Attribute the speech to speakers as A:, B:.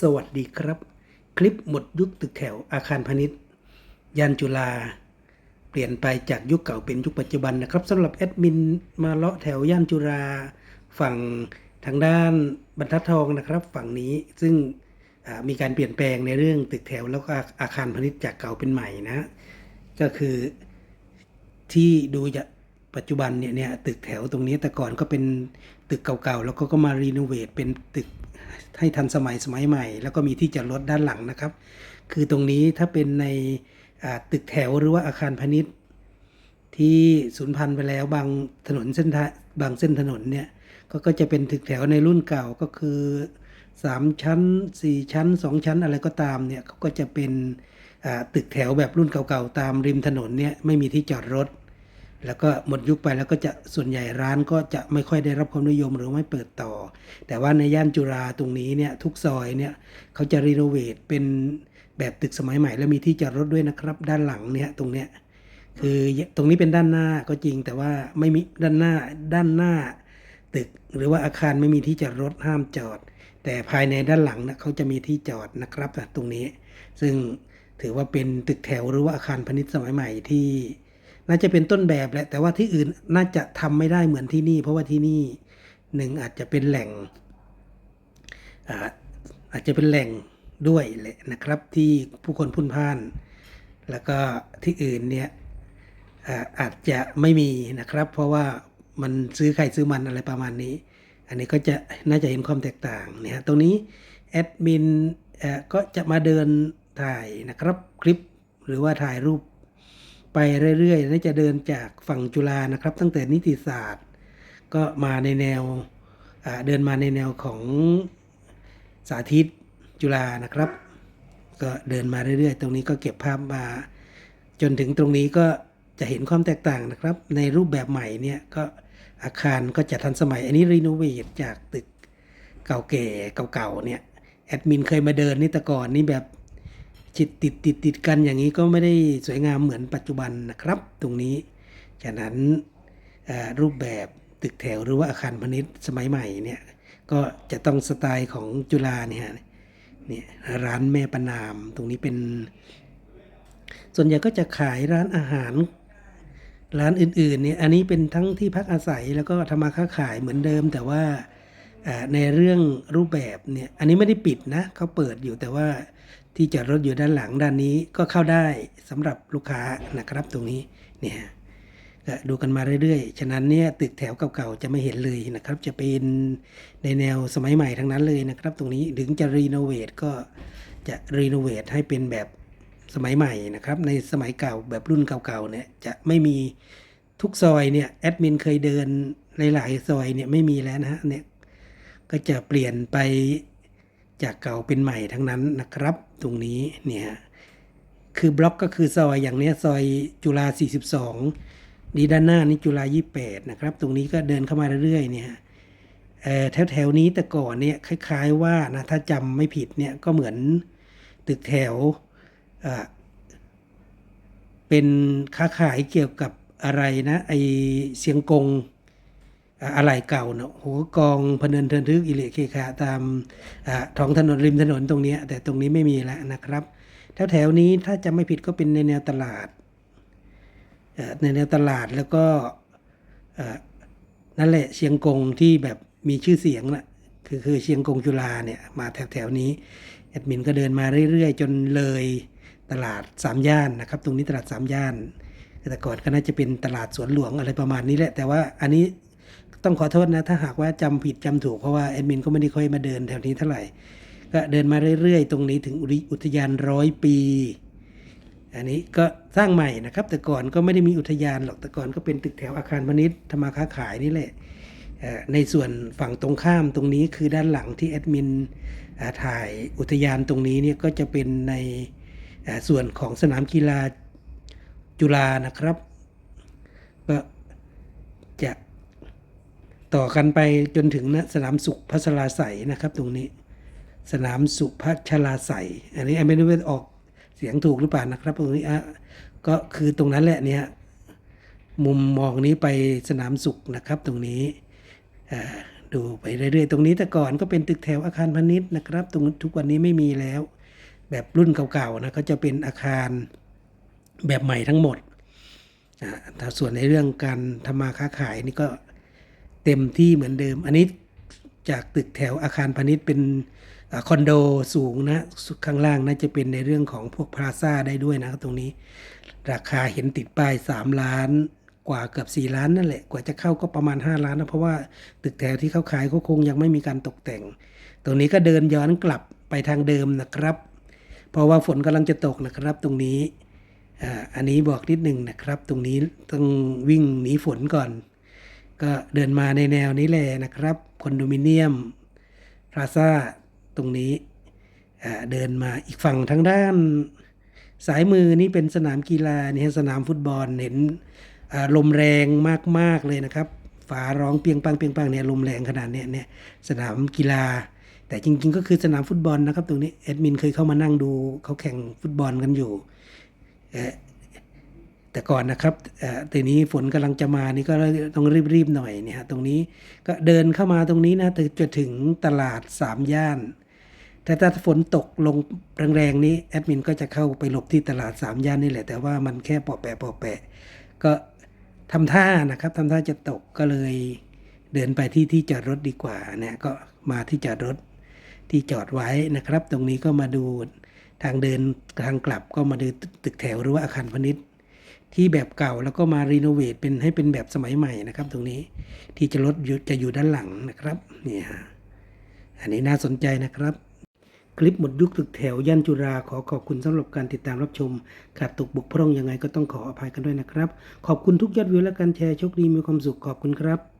A: สวัสดีครับ คลิปหมดยุคตึกแถวอาคารพาณิชย์ยานจุฬาเปลี่ยนไปจากยุคเก่าเป็นยุคปัจจุบันนะครับสำหรับแอดมินมาเลาะแถวย่านจุฬาฝั่งทางด้านบรรทัดทองนะครับ ฝั่งนี้ซึ่งมีการเปลี่ยนแปลงในเรื่องตึกแถวแล้วก็อาคารพาณิชย์จากเก่าเป็นใหม่นะ ก็คือที่ดูจะ ปัจจุบันเนี่ยเนี่ยตึกแถวตรงนี้แต่ก่อนก็เป็นตึกเก่าๆ แล้วก็ก็มารีโนเวทเป็นตึกให้ทันสมัยสมัยใหม่ แล้วก็มีที่จอดรถด้านหลังนะครับ คือตรงนี้ถ้าเป็นในตึกแถวหรือว่าอาคารพาณิชย์ ที่สูญพันธุ์ไปแล้วบางถนนเส้นบางเส้นถนนเนี่ยก็ก็จะเป็นตึกแถวในรุ่นเก่าก็คือสามชั้นสี่ชั้นสองชั้นอะไรก็ตามเนี่ยเขาก็จะเป็นตึกแถวแบบรุ่นเก่าๆตามริมถนนเนี่ยไม่มีที่จอดรถ แล้วก็หมดยุคไปแล้วก็จะส่วนใหญ่ร้านก็จะไม่ค่อยได้รับความนิยมหรือไม่เปิดต่อ แต่ว่าในย่านจุฬาตรงนี้เนี่ยทุกซอยเนี่ยเขาจะรีโนเวทเป็นแบบตึกสมัยใหม่ แล้วมีที่จอดรถด้วยนะครับ ด้านหลังเนี่ยตรงเนี้ยคือตรงนี้เป็นด้านหน้าก็จริง แต่ว่าไม่มีด้านหน้าด้านหน้า ตึกหรือว่าอาคารไม่มีที่จอดรถห้ามจอด แต่ภายในด้านหลังนะเขาจะมีที่จอดนะครับตรงนี้ ซึ่งถือว่าเป็นตึกแถวหรือว่าอาคารพาณิชย์สมัยใหม่ที่ น่าจะเป็นต้นแบบแหละ แต่ว่าที่อื่นน่าจะทำไม่ได้เหมือนที่นี่ เพราะว่าที่นี่หนึ่งอาจจะเป็นแหล่งอาอาจจะเป็นแหล่งด้วยแหละนะครับ ที่ผู้คนพุ่นพ่าน แล้วก็ที่อื่นเนี่ยอาอาจจะไม่มีนะครับ เพราะว่ามันซื้อไข่ซื้อมันอะไรประมาณนี้ อันนี้ก็จะน่าจะเห็นความแตกต่างเนี่ยฮะตรงนี้แอดมินก็จะมาเดินถ่ายนะครับคลิปหรือว่าถ่ายรูป ไปเรื่อยๆน่าจะเดินจากฝั่งจุฬานะครับ ตั้งแต่นิติศาสตร์ ก็มาในแนวเดินมาในแนวของสาธิตจุฬานะครับ ก็เดินมาเรื่อยๆ ตรงนี้ก็เก็บภาพมา จนถึงตรงนี้ก็จะเห็นความแตกต่างนะครับ ในรูปแบบใหม่เนี่ยก็อาคารก็จะทันสมัย อันนี้รีโนเวทจากตึกเก่าแก่เก่าๆเนี่ยแอดมินเคยมาเดินนี่แต่ก่อนนี่แบบ จิตติดติดติดกันอย่างนี้ก็ไม่ได้สวยงามเหมือนปัจจุบันนะครับ ตรงนี้ฉะนั้นรูปแบบตึกแถวหรือว่าอาคารพาณิชย์สมัยใหม่เนี่ยก็จะต้องสไตล์ของจุฬาเนี่ยเนี่ยร้านแม่ประนาม ตรงนี้เป็น ส่วนใหญ่ก็จะขายร้านอาหารร้านอื่นๆเนี่ยอันนี้เป็นทั้งที่พักอาศัยแล้วก็ทำมาค้าขายเหมือนเดิม แต่ว่าในเรื่องรูปแบบเนี่ยอันนี้ไม่ได้ปิดนะเขาเปิดอยู่แต่ว่า ที่จอดรถอยู่ด้านหลังด้านนี้ก็เข้าได้สำหรับลูกค้านะครับตรงนี้เนี่ยดูกันมาเรื่อยๆ ฉะนั้นเนี่ยตึกแถวเก่าๆจะไม่เห็นเลยนะครับ จะเป็นในแนวสมัยใหม่ทั้งนั้นเลยนะครับ ตรงนี้ถึงจะรีโนเวทก็จะรีโนเวทให้เป็นแบบสมัยใหม่นะครับ ในสมัยเก่าแบบรุ่นเก่าๆเนี่ยจะไม่มีทุกซอยเนี่ยแอดมินเคยเดินหลายๆซอยเนี่ยไม่มีแล้วนะฮะเนี่ยก็จะเปลี่ยนไป จากเก่าเป็นใหม่ทั้งนั้นนะครับ ตรงนี้เนี่ยคือบล็อกก็คือซอยอย่างเนี้ยซอยจุฬา42นี่ด้านหน้านี่จุฬา28นะครับ ตรงนี้ก็เดินเข้ามาเรื่อยๆเนี่ยเอ่อแถวๆนี้แต่ก่อนเนี่ยคล้าย ๆ ว่านะถ้าจำไม่ผิดเนี่ยก็เหมือนตึกแถวเป็นค้าขายเกี่ยวกับอะไรนะไอเสียงกง อะไรเก่าเนาะโหกองพเนินเทินทึกอิเลเคคาตามท้องถนนริมถนนตรงนี้ แต่ตรงนี้ไม่มีแล้วนะครับ แถวแถวนี้ถ้าจำไม่ผิดก็เป็นในแนวตลาดในแนวตลาดแล้วก็นั่นแหละเชียงกงที่แบบมีชื่อเสียงนะคือคือเชียงกงจุฬาเนี่ยมาแถวแถวนี้แอดมินก็เดินมาเรื่อยๆ จนเลยตลาดสามย่านนะครับ ตรงนี้ตลาดสามย่านแต่ก่อนก็น่าจะเป็นตลาดสวนหลวงอะไรประมาณนี้แหละ แต่ว่าอันนี้ ต้องขอโทษนะ ถ้าหากว่าจำผิดจำถูกเพราะว่าแอดมินก็ไม่ได้ค่อยมาเดินแถวนี้เท่าไหร่ ก็เดินมาเรื่อยๆ ตรงนี้ถึงอุทยานร้อยปี อันนี้ก็สร้างใหม่นะครับ แต่ก่อนก็ไม่ได้มีอุทยานหรอกแต่ก่อนก็เป็นตึกแถวอาคารพาณิชย์ทำมาค้าขายนี่แหละในส่วนฝั่งตรงข้ามตรงนี้คือด้านหลังที่แอดมินถ่ายอุทยานตรงนี้เนี่ยก็จะเป็นในส่วนของสนามกีฬาจุฬานะครับก็ ต่อกันไปจนถึงนะสนามสุขพัชราใสนะครับ ตรงนี้ สนามสุขพัชราใสอันนี้ไม่รู้ว่าออกเสียงถูกหรือเปล่านะครับ ตรงนี้อะก็คือตรงนั้นแหละเนี่ยมุมมองนี้ไปสนามสุขนะครับ ตรงนี้ดูไปเรื่อยๆ ตรงนี้แต่ก่อนก็เป็นตึกแถวอาคารพาณิชย์นะครับ ตรงทุกวันนี้ไม่มีแล้ว แบบรุ่นเก่าๆนะก็จะเป็นอาคารแบบใหม่ทั้งหมดอ่าถ้าส่วนในเรื่องการทำมาค้าขายนี่ก็ เต็มที่เหมือนเดิม อันนี้จากตึกแถวอาคารพาณิชย์เป็นอคอนโดสูงนะข้างล่างน่าจะเป็นในเรื่องของพวกพลาซ่าได้ด้วยนะตรงนี้ ราคาเห็นติดป้าย 3 ล้านกว่าเกือบ 4 ล้านนั่นแหละ กว่าจะเข้าก็ประมาณ 5 ล้านนะเพราะว่าตึกแถวที่เขาขายเขาคงยังไม่มีการตกแต่ง ตรงนี้ก็เดินย้อนกลับไปทางเดิมนะครับ เพราะว่าฝนกำลังจะตกนะครับตรงนี้อันนี้บอกนิดหนึ่งนะครับ ตรงนี้ต้องวิ่งหนีฝนก่อน ก็เดินมาในแนวนี้แหละนะครับคอนโดมิเนียมพลาซ่าตรงนี้เดินมาอีกฝั่งทางด้านสายมือนี่เป็นสนามกีฬาเนี่ยสนามฟุตบอลเห็นลมแรงมากๆเลยนะครับฝาร้องเปียงปังเปียงปังเนี่ยลมแรงขนาดเนี้ยเนี่ยสนามกีฬา แต่จริง ๆ ก็คือสนามฟุตบอลนะครับ ตรงนี้แอดมินเคยเข้ามานั่งดูเขาแข่งฟุตบอลกันอยู่ แต่ก่อนนะครับเอ่นี้ฝนกำลังจะมานี่ก็ต้องรีบๆหน่อยเนี่ยตรงนี้ก็เดินเข้ามาตรงนี้นะถึงจะถึงตลาดสามย่าน แต่ถ้าฝนตกลงแรงๆนี้แอดมินก็จะเข้าไปหลบที่ตลาดสามย่านนี่แหละแต่ว่ามันแค่ปอแปะปอแปะ ก็ทำท่านะครับทำท่าจะตกก็เลยเดินไปที่ที่จอดรถดีกว่าเนี่ยก็มาที่จอดรถที่จอดไว้นะครับ ตรงนี้ก็มาดูทางเดินทางกลับก็มาดูตึกแถวหรือว่าอาคารพาณิชย์ ที่แบบเก่าแล้วก็มารีโนเวทเป็นให้เป็นแบบสมัยใหม่นะครับ ตรงนี้ที่จะรถจะอยู่ด้านหลังนะครับนี่ฮะอันนี้น่าสนใจนะครับ คลิปหมดยุคตึกแถวย่านจุฬาขอขอบคุณสำหรับการติดตามรับชมขาดตกบกพร่องยังไงก็ต้องขออภัยกันด้วยนะครับ ขอบคุณทุกยอดวิวและการแชร์โชคดีมีความสุขขอบคุณครับ